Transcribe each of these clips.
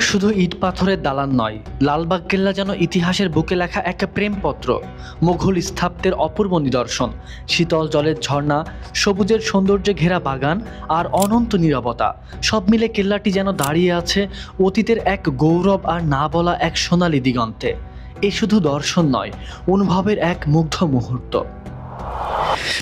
শুধু ইট পাথরের দালান নয়, লালবাগ কেল্লা যেন ইতিহাসের বুকে লেখা এক প্রেমপত্র, মুঘল স্থাপত্যের অপূর্ব নিদর্শন, শীতল জলের ঝর্ণা, সবুজের সৌন্দর্যে ঘেরা বাগান আর অনন্ত নীরবতা। সব মিলে কেল্লাটি যেন দাঁড়িয়ে আছে অতীতের এক গৌরব আর না বলা এক সোনালি দিগন্তে। এ শুধু দর্শন নয়, অনুভবের এক মুগ্ধ মুহূর্ত।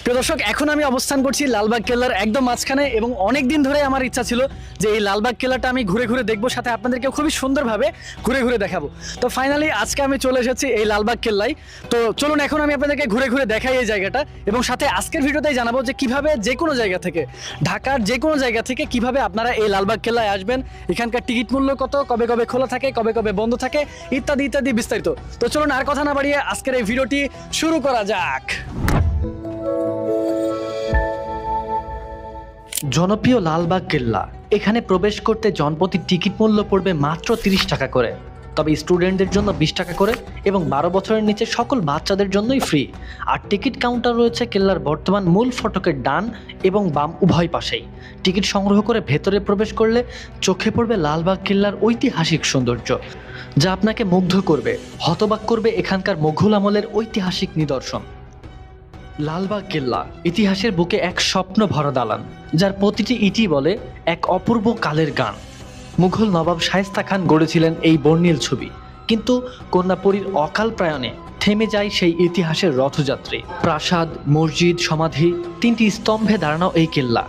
প্রিয় দর্শক, এখন আমি অবস্থান করছি লালবাগ কেল্লার একদম মাঝখানে এবং অনেক দিন ধরে আমার ইচ্ছা ছিল যে এই লালবাগ কেল্লাটা আমি ঘুরে ঘুরে দেখব, সাথে আপনাদেরকে খুবই সুন্দরভাবে ঘুরে ঘুরে দেখাবো। তো ফাইনালি আজকে আমি চলে এসেছি এই লালবাগ কেল্লায়। তো চলুন, এখন আমি আপনাদেরকে ঘুরে ঘুরে দেখাই এই জায়গাটা এবং সাথে আজকের ভিডিওতেই জানাব যে কীভাবে যে কোনো জায়গা থেকে, ঢাকার যে কোনো জায়গা থেকে কীভাবে আপনারা এই লালবাগ কেল্লায় আসবেন, এখানকার টিকিট মূল্য কত, কবে কবে খোলা থাকে, কবে কবে বন্ধ থাকে, ইত্যাদি ইত্যাদি বিস্তারিত। তো চলুন, আর কথা না বাড়িয়ে আজকের এই ভিডিওটি শুরু করা যাক। জনপ্রিয় লালবাগ কেল্লা। এখানে প্রবেশ করতে জনপ্রতি টিকিট মূল্য পড়বে মাত্র তিরিশ টাকা করে। তবে স্টুডেন্টদের জন্য বিশ টাকা করে এবং বারো বছরের নিচে সকল বাচ্চাদের জন্যই ফ্রি। আর টিকিট কাউন্টার রয়েছে কেল্লার বর্তমান মূল ফটকের ডান এবং বাম উভয় পাশেই। টিকিট সংগ্রহ করে ভেতরে প্রবেশ করলে চোখে পড়বে লালবাগ কেল্লার ঐতিহাসিক সৌন্দর্য, যা আপনাকে মুগ্ধ করবে, হতবাক করবে এখানকার মোঘল আমলের ঐতিহাসিক নিদর্শন। লালবাগ কেল্লা ইতিহাসের বুকে এক স্বপ্ন ভরা দালান, যার প্রতিটি ইটি বলে এক অপূর্ব কালের গান। মুঘল নবাব শায়েস্তা খান গড়েছিলেন এই বর্ণিল ছবি, কিন্তু কন্যাপুরীর অকাল প্রায়ণে থেমে যায় সেই ইতিহাসের রথযাত্রী। প্রাসাদ, মসজিদ, সমাধি, তিনটি স্তম্ভে দাঁড়ানো এই কেল্লা,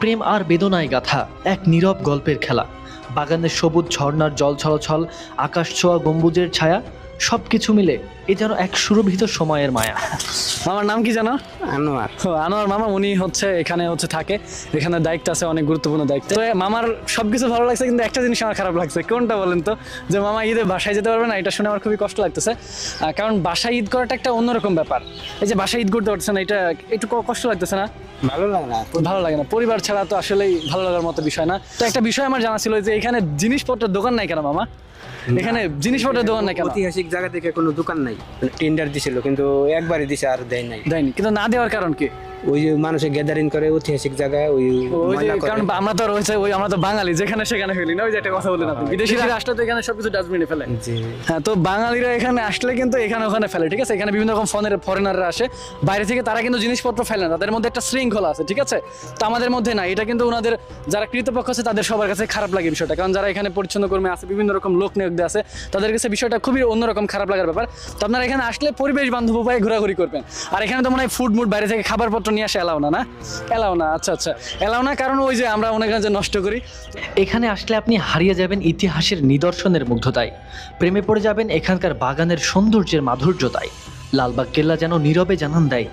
প্রেম আর বেদনায় গাথা এক নীরব গল্পের খেলা। বাগানের সবুজ ঝর্ণার জল ছলছল, আকাশ ছোঁয়া গম্বুজের ছায়া সব কিছু মিলে এ যেন এক সুরভিত সময়ের মায়া। মামার নাম কি জানো? আনোয়ার। আনোয়ার মামা উনি হচ্ছে এখানে হচ্ছে থাকে। এখানে দায়িত্ব আছে অনেক গুরুত্বপূর্ণ দায়িত্ব। তো মামার সবকিছু ভালো লাগছে কিন্তু একটা জিনিস আমার খারাপ লাগছে। কোনটা বলেন তো? যে মামা ঈদে বাসায় যেতে পারবে না এটা শুনে আমার খুবই কষ্ট লাগতেছে। কারণ বাসায় ঈদ করাটা একটা অন্যরকম ব্যাপার। এই যে বাসায় ঈদ করতে পারছে না এটা একটু কষ্ট লাগতেছে না? ভালো লাগে না। ভালো লাগে না। পরিবার ছাড়া তো আসলেই ভালো লাগার মতো বিষয় না। তো একটা বিষয় আমার জানা ছিল যে এখানে জিনিসপত্রের দোকান নাই কেন মামা? এখানে জিনিসপত্রের দোকান নাই কেন? ঐতিহাসিক জায়গা থেকে কোনো দোকান নাই। টেন্ডার দিছিল কিন্তু একবারই দিছে আর দেয় নাই। দেয়নি কিন্তু না দেওয়ার কারণ কি? ওই যে মানুষে গ্যাদারিং করে ঐতিহাসিক জায়গায় ওই। কারণ আমরা তো রয়েছে ওই আমরা তো বাঙালি যেখানে সেখানে ফেলি না? ওই যে একটা কথা বললেন আপনি। বিদেশিরা আসলে তো এখানে সবকিছু ডাস্টবিনে ফেলে। হ্যাঁ তো বাঙালিরা এখানে আসলে কিন্তু এখানে ওখানে ফেলে ঠিক আছে? এখানে বিভিন্ন রকম ফোনের ফরেনাররা আসে। বাইরে থেকে তারা কিন্তু জিনিসপত্র ফেলে না তাদের মধ্যে একটা শৃঙ্খলা আছে ঠিক আছে? তো আমাদের মধ্যে না এটা কিন্তু ওনাদের যারা কৃতপক্ষ আছে তাদের সবার কাছে খারাপ লাগে বিষয়টা। কারণ যারা এখানে পরিচ্ছন্ন কর্মী আছে বিভিন্ন রকম লোক নিয়োগ আছে তাদের কাছে বিষয়টা খুবই অন্যরকম খারাপ লাগার ব্যাপার। তো আপনারা এখানে আসলে পরিবেশ বান্ধব উপায়ে ঘোরাঘুরি করবেন। আর এখানে তো মনে হয় ফুড মুড বাইরে থেকে খাবারপত্র নিয়ে আসে, এলাও না না? এলাও না আচ্ছা আচ্ছা। এলাও না, কারণ ওই যে আমরা অনেক যে নষ্ট করি। এখানে আসলে আপনি হারিয়ে যাবেন ইতিহাসের নিদর্শনের মুগ্ধতায়। প্রেমে পড়ে যাবেন এখানকার বাগানের সৌন্দর্যের মাধুর্যতায়। লালবাগ কেল্লা যেন নীরবে জানান দেয়,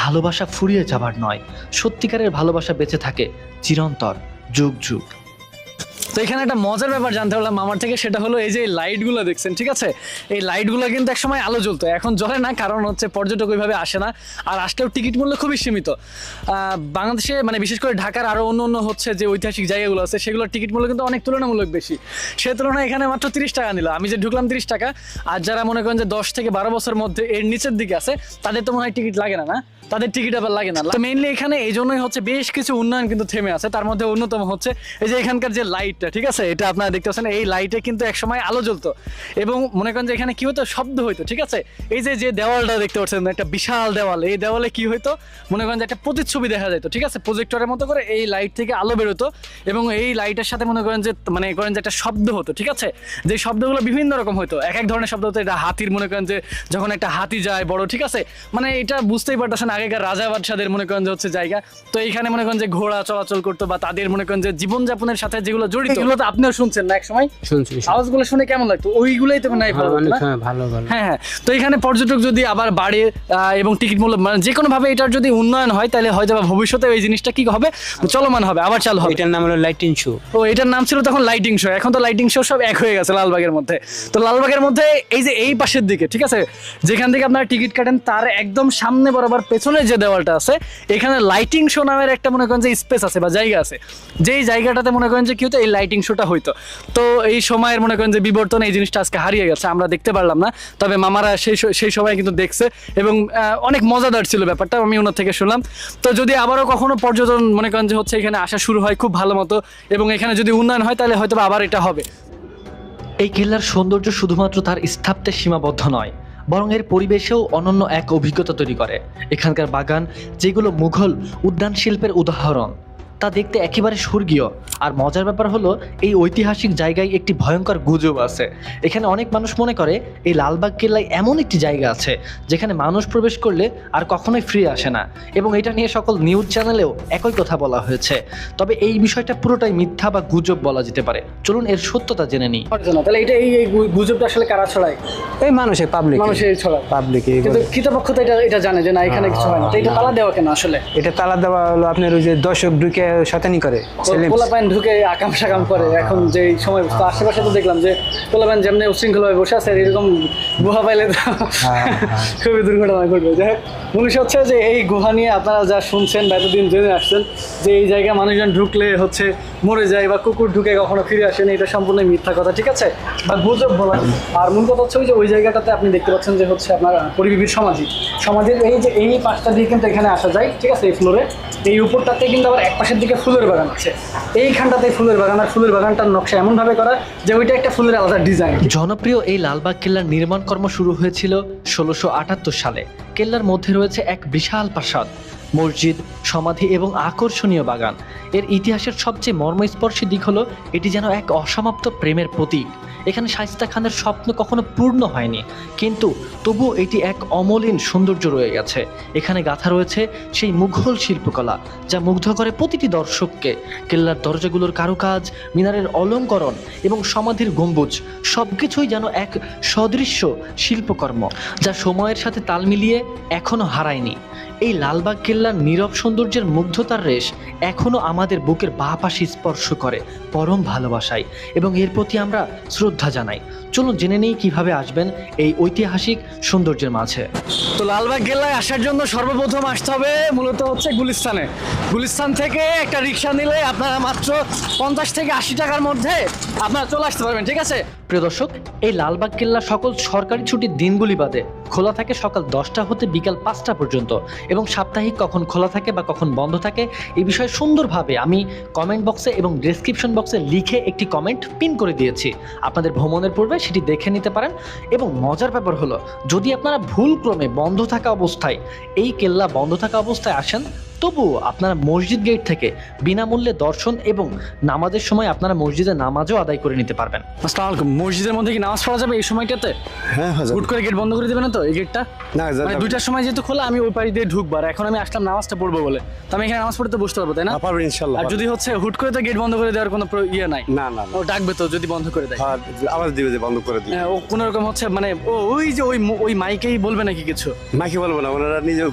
ভালোবাসা ফুরিয়ে যাবার নয়। সত্যিকারের ভালোবাসা বেঁচে থাকে, চিরন্তর, যুগ যুগ। তো এখানে একটা মজার ব্যাপার জানতে পারলাম মামার থেকে, সেটা হলো এই যে লাইটগুলো দেখছেন, ঠিক আছে? এই লাইটগুলো কিন্তু একসময় আলো জ্বলতো, এখন জ্বলে না, কারণ হচ্ছে পর্যটক ওইভাবে আসে না, আর আসলেও টিকিট মূল্য খুবই সীমিত। বাংলাদেশে মানে বিশেষ করে ঢাকার আরও অন্য অন্য হচ্ছে যে ঐতিহাসিক জায়গাগুলো আছে, সেগুলোর টিকিট মূল্য কিন্তু অনেক তুলনামূলক বেশি। সে তুলনায় এখানে মাত্র তিরিশ টাকা নিল। আমি যে ঢুকলাম তিরিশ টাকা, আর যারা মনে করেন যে দশ থেকে বারো বছর মধ্যে এর নিচের দিকে আছে, তাদের তো মনে হয় টিকিট লাগে না না? তাদের টিকিট আবার লাগে না। তো মেইনলি এখানে এই জন্যই হচ্ছে বেশ কিছু উন্নয়ন কিন্তু থেমে আছে। তার মধ্যে অন্যতম হচ্ছে এই যে এখানকার যে লাইটটা ঠিক আছে? এটা আপনারা দেখতে পাচ্ছেন, এই লাইটে কিন্তু একসময় আলো জ্বলতো। এবং মনে করেন যে এখানে কি হতো? শব্দ হইতো, ঠিক আছে? এই যে যে দেওয়ালটা দেখতে পাচ্ছেন, একটা বিশাল দেওয়াল। এই দেওয়ালে কি হইতো? মনে করেন যে একটা প্রতিচ্ছবি দেখা যেত ঠিক আছে? প্রজেক্টরের মতো করে এই লাইট থেকে আলো বেরোতো এবং এই লাইটের সাথে মনে করেন যে মানে করেন যে একটা শব্দ হতো, ঠিক আছে? যে শব্দগুলো বিভিন্ন রকম হতো এক এক ধরনের শব্দ হতো। এটা হাতির মনে করেন যে, যখন একটা হাতি যায় বড়, ঠিক আছে? মানে এটা বুঝতেই পারতেছেন আগেকার রাজা বাদশাদের মনে করেন যে হচ্ছে জায়গা। তো এইখানে মনে করেন যে ঘোড়া চলাচল করতো বা তাদের মনে করেন যে জীবনযাপনের সাথে যেগুলো জড়িত এগুলো তো আপনিও শুনছেন না এক সময় শুনছি। আওয়াজগুলো শুনে কেমন লাগতো? ওইগুলোই তো নাই ভালো না? সময় ভালো ভালো। হ্যাঁ হ্যাঁ। তো এখানে পর্যটক যদি আবার বাড়ে এবং টিকিট মূল্য মানে যে কোনো ভাবে এটার যদি উন্নয়ন হয় তাহলে হয়তো ভবিষ্যতে এই জিনিসটা কি হবে? চলমান হবে আবার চালু হবে। এটার নাম হলো লাইটিং শো ও এটার নাম ছিল তখন লাইটিং শো এখন তো লাইটিং শো সব এক হয়ে গেছে লালবাগের মধ্যে। তো লালবাগের মধ্যে এই যে এই পাশের দিকে ঠিক আছে? যেখান থেকে আপনারা টিকিট কাটেন তার একদম সামনে বরাবর পেছনে যে দেওয়ালটা আছে, এখানে লাইটিং শো নামের একটা মনে করেন যে স্পেস আছে বা জায়গা আছে। যেই জায়গাটাতে মনে করেন যে কি হতো, এই লাইটিং শোটা হইতো। তো এই সময়ের মনে করেন যে বিবর্তন এই জিনিসটা আজকে হারিয়ে গেছে, আমরা দেখতে পারলাম না। তবে মামারা সেই সেই সময় কিন্তু দেখছে এবং অনেক মজাদার ছিল ব্যাপারটা, আমি ওনার থেকে শুনলাম। তো যদি আবারও কখনো পর্যটন মনে করেন যে হচ্ছে এখানে আসা শুরু হয় খুব ভালো মতো এবং এখানে যদি উন্নয়ন হয়, তাহলে হয়তো আবার এটা হবে। এই কেল্লার সৌন্দর্য শুধুমাত্র তার স্থাপত্যে সীমাবদ্ধ নয়। বরং এর পরিবেশেও অনন্য এক অভিজ্ঞতা তৈরি করে। এখানকার বাগান, যেগুলো মুঘল উদ্যান শিল্পের উদাহরণ। তা দেখতে একেবারে স্বর্গীয়। আর মজার ব্যাপার হলো এই ঐতিহাসিক জায়গায় একটি ভয়ঙ্কর গুজব আছে। এখানে অনেক মানুষ মনে করে এই লালবাগ কেল্লায় এমন একটি জায়গা আছে যেখানে মানুষ প্রবেশ করলে আর কখনোই ফ্রি আসে না। এবং এটা নিয়ে সকল নিউজ চ্যানেলেও একই কথা বলা হয়েছে। তবে এই বিষয়টা পুরোটাই মিথ্যা বা গুজব বলা যেতে পারে। চলুন এর সত্যতা জেনে নিই। তাহলে এটা এই গুজবটা আসলে কারা ছড়ায়? এই মানুষের পাবলিক মানুষের ছড়ায়। পাবলিক কিন্তু কৃতপক্ষ তো এটা এটা জানে যে না এখানে কিছু হয় না। এটা তালা দেওয়া কেন আসলে? এটা তালা দেওয়া হলো আপনার ওই যে দর্শক ঢুকে শতানি করে কোলা পোলাপাইন ঢুকে আকাম সাকাম করে। এখন যে সময় আশেপাশে তো দেখলাম যে কোলা পোলাপাইন যেমনি উশৃঙ্খলভাবে বসে আছে এরকম গুহা পাইলে তো হ্যাঁ, খুবই দুর্ঘটনা ঘটবে। যাই হোক হচ্ছে যে এই গুহা নিয়ে আপনারা যা শুনছেন বা এতদিন জেনে আসছেন যে এই জায়গায় মানুষজন ঢুকলে হচ্ছে মরে যায় বা কুকুর ঢুকে কখনো ফিরে আসেন এটা সম্পূর্ণ মিথ্যা কথা, ঠিক আছে? বা গুজব বলা আর মূল কথা হচ্ছে ওই যে ওই জায়গাটাতে আপনি দেখতে পাচ্ছেন যে হচ্ছে আপনার পরিবিবির সমাধি। সমাজের এই যে এই পাশটা দিয়ে কিন্তু এখানে আসা যায়, ঠিক আছে, এই ফ্লোরে এই উপরটাতে কিন্তু আবার এক পাশের দিকে ফুলের বাগান আছে। এইখানটাতে ফুলের বাগান, আর ফুলের বাগানটার নকশা এমনভাবে করা যে ওইটা একটা ফুলের আলাদা ডিজাইন জনপ্রিয় এই লালবাগ কেল্লার নির্মাণ কর্ম শুরু হয়েছিল ষোলোশো সালে। কেল্লার মধ্যে রয়েছে এক বিশাল প্রাসাদ। মসজিদ, সমাধি এবং আকর্ষণীয় বাগান। এর ইতিহাসের সবচেয়ে মর্মস্পর্শী দিক হলো, এটি যেন এক অসমাপ্ত প্রেমের প্রতীক। এখানে শাইস্তা খানের স্বপ্ন কখনো পূর্ণ হয়নি, কিন্তু তবুও এটি এক অমলিন সৌন্দর্য রয়ে গেছে। এখানে গাথা রয়েছে সেই মুঘল শিল্পকলা, যা মুগ্ধ করে প্রতিটি দর্শককে। কেল্লার দরজাগুলোর কারুকাজ, মিনারের অলঙ্করণ এবং সমাধির গম্বুজ, সবকিছুই যেন এক সদৃশ্য শিল্পকর্ম, যা সময়ের সাথে তাল মিলিয়ে এখনও হারায়নি। এই লালবাগ কেল্লার নীরব সৌন্দর্যের মুগ্ধতার রেশ এখনও আমাদের বুকের বাঁ পাশে স্পর্শ করে পরম ভালোবাসায় এবং এর প্রতি আমরা শ্রদ্ধা জানাই। চলুন জেনে নিই কীভাবে আসবেন এই ঐতিহাসিক সৌন্দর্যের মাঝে। তো লালবাগ গেলায় আসার জন্য সর্বপ্রথম আসতে হবে মূলত হচ্ছে গুলিস্তানে। গুলিস্তান থেকে একটা রিক্সা নিলে আপনারা মাত্র পঞ্চাশ থেকে আশি টাকার মধ্যে আপনারা চলে আসতে পারবেন, ঠিক আছে? প্রিয় দর্শক, এই লালবাগ কেল্লা সকল সরকারি ছুটির দিনগুলি বাদে খোলা থাকে সকাল দশটা হতে বিকাল পাঁচটা পর্যন্ত এবং সাপ্তাহিক কখন খোলা থাকে বা কখন বন্ধ থাকে এই বিষয়ে সুন্দরভাবে আমি কমেন্ট বক্সে এবং ডেসক্রিপশন বক্সে লিখে একটি কমেন্ট পিন করে দিয়েছি। আপনাদের ভ্রমণের পূর্বে সেটি দেখে নিতে পারেন এবং মজার ব্যাপার হলো, যদি আপনারা ভুলক্রমে বন্ধ থাকা অবস্থায়, এই কেল্লা বন্ধ থাকা অবস্থায় আসেন তবুও আপনারা মসজিদ গেট থেকে বিনামূল্যে দর্শন এবং নামাজের সময় আপনারা মসজিদে নামাজও আদায় করে নিতে পারবেন। আসসালামু আলাইকুম মসজিদের মধ্যে কি নামাজ পড়া যাবে এই সময়টাতে? হ্যাঁ হুট করে গেট বন্ধ করে দেবে না তো এই গেটটা না মানে দুইটার সময় যেহেতু খোলা আমি ওই পাড়ি দিয়ে ঢুকবো আর এখন আমি আসলাম নামাজটা পড়ব বলে। তো আমি এখানে নামাজ পড়তে বসতে পারব তাই না? হ্যাঁ, পারবেন ইনশাল্লাহ আর যদি হচ্ছে হুট করে তো গেট বন্ধ করে দেওয়ার কোনো ইয়ে নাই। না না ও ডাকবে তো যদি বন্ধ করে দেয়। হ্যাঁ, আওয়াজ দিবে যে বন্ধ করে দিবে। হ্যাঁ, ও কোনো রকম হচ্ছে মানে ও ওই যে ওই ওই মাইকেই বলবে নাকি কিছু? মাকে বলব না ওনারা নিজে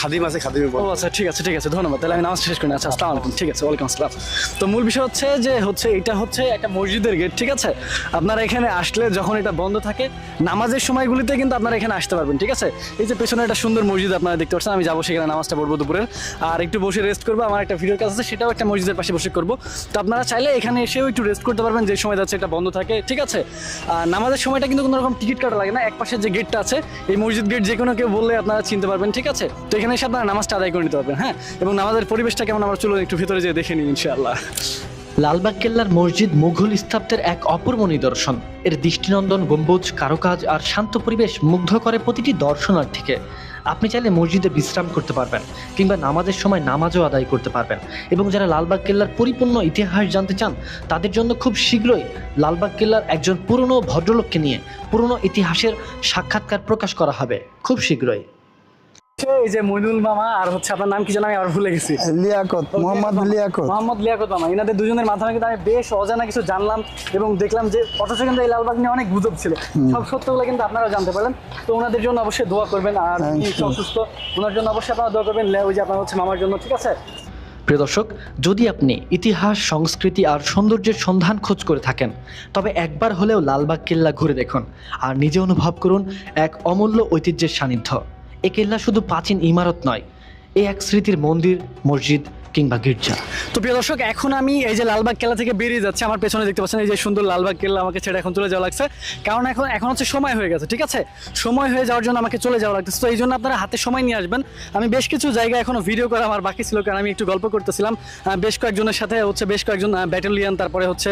খাদিম আছে খাদিমে ও আচ্ছা ঠিক আছে ঠিক আছে, ধন্যবাদ। তাহলে আমি নামাজ শেষ করি আচ্ছা আসসালামু আলাইকুম। ঠিক আছে, ওয়েলকাম, আসসালাম। তো মূল বিষয় হচ্ছে যে, হচ্ছে, এটা হচ্ছে একটা মসজিদের গেট ঠিক আছে? আপনারা এখানে আসলে যখন এটা বন্ধ থাকে, নামাজের সময়গুলিতে কিন্তু আপনারা এখানে আসতে পারবেন, ঠিক আছে? এই যে পেছনে একটা সুন্দর মসজিদ আপনারা দেখতে পাচ্ছেন, আমি যাব সেখানে নামাজটা পড়ব দুপুরের আর একটু বসে রেস্ট করব, আমার একটা ভিডিওর কাজ আছে, সেটাও একটা মসজিদের পাশে বসে করব। তো আপনারা চাইলে এখানে এসেও একটু রেস্ট করতে পারবেন, যে সময় যাচ্ছে এটা বন্ধ থাকে, ঠিক আছে? আর নামাজের সময়টা কিন্তু কোনো রকম টিকিট কাটা লাগে না, এক পাশে যে গেটটা আছে, এই মসজিদ গেট যে কোনো কেউ বললে আপনারা চিনতে পারবেন, ঠিক আছে? তো এখানে এসে আপনারা নামাজটা আদায় করে নিতে পারবেন হ্যাঁ? এবং নামাজের পরিবেশটা কেমন আমরা চলুন একটু ভিতরে যেয়ে দেখে নিই, ইনশাআল্লাহ। লালবাগ কেল্লার মসজিদ মুঘল স্থাপত্যের এক অপূর্ব নিদর্শন। এর দৃষ্টিনন্দন, গম্বুজ, কারুকাজ আর শান্ত পরিবেশ মুগ্ধ করে প্রতিটি দর্শনার্থীকে। আপনি চাইলে মসজিদে বিশ্রাম করতে পারবেন কিংবা নামাজের সময় নামাজও আদায় করতে পারবেন। এবং যারা লালবাগ কেল্লার পরিপূর্ণ ইতিহাস জানতে চান, তাদের জন্য খুব শীঘ্রই লালবাগ কেল্লার একজন পুরনো ভদ্রলোককে নিয়ে পুরনো ইতিহাসের সাক্ষাৎকার প্রকাশ করা হবে। খুব শীঘ্রই। এই যে মইনুল মামা আর হচ্ছে আপনার নাম কি জানা আমি আবার ভুলে গেছি। লিয়াকত মোহাম্মদ লিয়াকত। মোহাম্মদ লিয়াকত মামা। এনাদের দুজনের মাথা কিন্তু আমি বেশ অজানা কিছু জানলাম এবং দেখলাম যে অথচ কিন্তু এই লালবাগ নিয়ে অনেক গুজব ছিল। সব সত্যগুলো কিন্তু আপনারা জানতে পারলেন। তো ওনাদের জন্য অবশ্যই দোয়া করবেন আর অসুস্থ ওনার জন্য অবশ্যই আপনারা দোয়া করবেন। লে- ওই যে আপনার হচ্ছে মামার জন্য ঠিক আছে? প্রিয় দর্শক যদি আপনি ইতিহাস সংস্কৃতি আর সৌন্দর্যের সন্ধান খোঁজ করে থাকেন তবে একবার হলেও লালবাগ কেল্লা ঘুরে দেখুন আর নিজে অনুভব করুন এক অমূল্য ঐতিহ্যের সান্নিধ্য। এ কেল্লা শুধু প্রাচীন ইমারত নয় এ এক স্মৃতির মন্দির মসজিদ কিংবা গির্জা। তো প্রিয় দর্শক, এখন আমি এই যে লালবাগ কেল্লা থেকে বেরিয়ে যাচ্ছি, আমার পেছনে দেখতে পাচ্ছেন এই যে সুন্দর লালবাগ কেল্লা আমাকে ছেড়ে এখন চলে যাওয়া লাগছে। কারণ এখন এখন হচ্ছে সময় হয়ে গেছে, ঠিক আছে? সময় হয়ে যাওয়ার জন্য আমাকে চলে যাওয়া লাগতেছে। তো এই জন্য আপনারা হাতে সময় নিয়ে আসবেন। আমি বেশ কিছু জায়গায় এখনও ভিডিও করা আমার বাকি ছিল, কারণ আমি একটু গল্প করতেছিলাম। বেশ কয়েকজনের সাথে হচ্ছে, বেশ কয়েকজন ব্যাটালিয়ান তারপরে হচ্ছে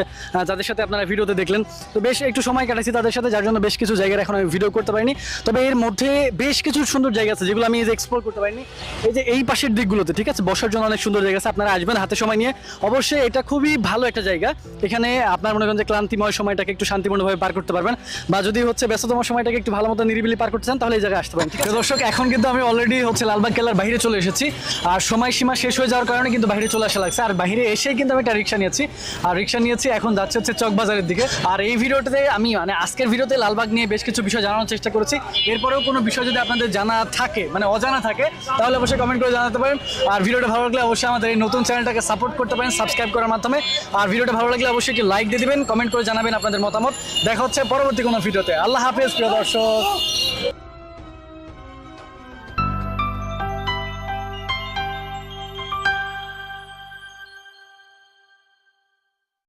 যাদের সাথে আপনারা ভিডিওতে দেখলেন। তো বেশ একটু সময় কাটাইছি তাদের সাথে, যার জন্য বেশ কিছু জায়গার এখন আমি ভিডিও করতে পারিনি। তবে এর মধ্যে বেশ কিছু সুন্দর জায়গা আছে, যেগুলো আমি এক্সপ্লোর করতে পারিনি। এই যে এই পাশের দিকগুলোতে, ঠিক আছে? বসার জন্য অনেক সুন্দর আছে আপনারা আসবেন হাতে সময় নিয়ে। অবশ্যই এটা খুবই ভালো একটা জায়গা। এখানে আপনার মনে করেন যে ক্লান্তিময় সময়টাকে একটু শান্তিপূর্ণভাবে পার করতে পারবেন। বা যদি হচ্ছে ব্যস্ততম সময়টাকে একটু ভালো মতো নিরিবিলি পার করতে চান, তাহলে এই জায়গায় আসতে পারেন। দর্শক, এখন কিন্তু আমি অলরেডি হচ্ছে লালবাগ কেল্লার বাইরে চলে এসেছি। আর সময়সীমা শেষ হয়ে যাওয়ার কারণে কিন্তু বাইরে চলে আসা লাগছে। আর বাইরে এসেই কিন্তু আমি একটা রিক্সা নিয়েছি। আর রিক্সা নিয়েছি, এখন যাচ্ছে হচ্ছে চকবাজারের দিকে। আর এই ভিডিওটাতে আমি মানে আজকের ভিডিওতে লালবাগ নিয়ে বেশ কিছু বিষয় জানানোর চেষ্টা করেছি। এরপরেও কোনো বিষয় যদি আপনাদের জানা থাকে মানে অজানা থাকে, তাহলে অবশ্যই কমেন্ট করে জানাতে পারেন। আর ভিডিওটা ভালো লাগলে অবশ্যই আমাদের এই নতুন চ্যানেলটাকে সাপোর্ট করতে পারেন সাবস্ক্রাইব করার মাধ্যমে। আর ভিডিওটা ভালো লাগলে অবশ্যই একটি লাইক দিয়ে দিবেন কমেন্ট করে জানাবেন আপনাদের মতামত। দেখা হচ্ছে পরবর্তী কোনো ভিডিওতে। আল্লাহ হাফেজ, প্রিয় দর্শক।